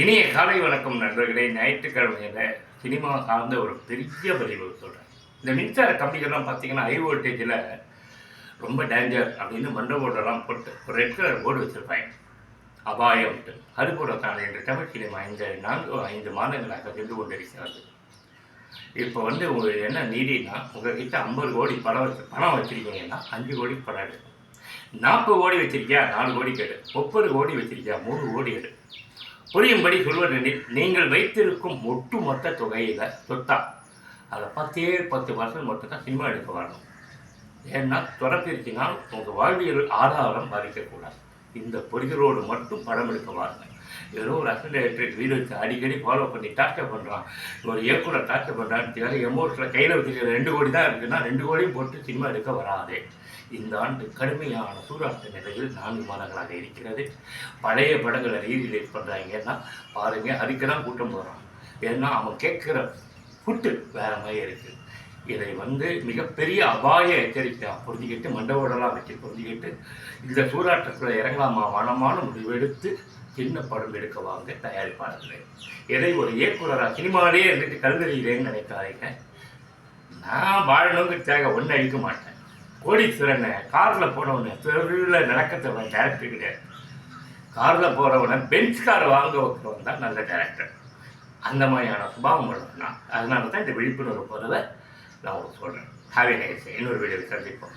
இனிய காலை வணக்கம் நண்பர்களே. ஞாயிற்றுக்கிழமையில சினிமா சார்ந்த ஒரு பெரிய பதிவு சொல்கிறேன் இந்த மின்சார கம்பிகள்லாம் பார்த்தீங்கன்னா ஹை வோல்டேஜில் ரொம்ப டேஞ்சர் அப்படின்னு மண்ட போர்டெல்லாம் போட்டு ஒரு ரெட் கலர் போர்டு வச்சுருப்பாங்க. அபாயம். தான் என்று தமிழ் சினிமா இந்த நான்கு ஐந்து மாதங்களாக சென்று கொண்டிருக்கிறது. இப்போ வந்து உங்களுக்கு என்ன நீதினா உங்ககிட்ட ஐம்பது கோடி பணம் வச்சு பணம் வச்சுருக்கீங்கன்னா அஞ்சு கோடி பணம் எடு நாற்பது கோடி வச்சிருக்கியா? நாலு கோடி கேடு முப்பது கோடி வச்சிருக்கியா? மூணு கோடி எடு புரியும்படி சொல்வதெனில் நீங்கள் வைத்திருக்கும் ஒட்டுமொத்த தொகையில் சொத்தா? அதை பத்தே பத்து பர்சன்ட் மட்டும்தான் சினிமா எடுக்க வரணும். ஏன்னா துறப்பிருச்சினால் உங்கள் வாழ்வியல் ஆதாரம் பாதிக்கக்கூடாது. இந்த பொறிகளோடு மட்டும் படம் எடுக்க வாருங்கள். ஏதோ ஒரு அசண்டேட்டர் வீடு வச்சு அடிக்கடி ஃபாலோ பண்ணி டார்ச்சர் பண்ணுறான் ஒரு இயக்குனர் டார்ச்சர் பண்ணுறான்னு தெரியாது. எமோஷனில் கையில் வச்சுருக்கிற ரெண்டு கோடி தான் இருக்குன்னா ரெண்டு கோடியும் போட்டு சினிமா எடுக்க வராதே. இந்த ஆண்டு கடுமையான சூறாட்ட நிலையில் நான்கு மாதங்களாக இருக்கிறது. பழைய படங்களை ரீரிலீஸ் பண்ணுறாங்கன்னா பாருங்க அதுக்கு தான் கூட்டம் போகிறான் ஏன்னா அவன் கேட்குற ஃபுட்டு வேறு மாதிரி இருக்குது இதை வந்து மிகப்பெரிய அபாய எச்சரிக்கை. புரிஞ்சுக்கிட்டு மண்டபோடலாம் வச்சு புரிஞ்சுக்கிட்டு இந்த சூறாட்டத்தில் இறங்கலாமா வனமான முடிவெடுத்து சின்ன படம் எடுக்க வாங்க தயாரிப்பாளர்களே. எதை ஒரு இயக்குனராக சினிமாவிலே இருந்துட்டு கல்வெறியிலேன்னு நினைக்காதீங்க. நான் வாழணுங்கிறதுக்காக ஒன்றும் அடிக்க மாட்டேன். கோடீஸ்வரனை காரில் போனவனை தெருவில் நடக்கத்தவன் டேரக்டர் கிடையாது காரில் போகிறவனை பெஞ்ச் கார் வாங்க வைக்கிறவன் தான் நல்ல டேரக்டர் அந்த மாதிரியான சுபாவம் உள்ளவன் நான். அதனால தான் இந்த விழிப்புணர்வு போகிறத நான் உங்களுக்கு சொல்கிறேன் ஹாவி நைஸ் இன்னொரு வீடியோ சந்திப்போம்.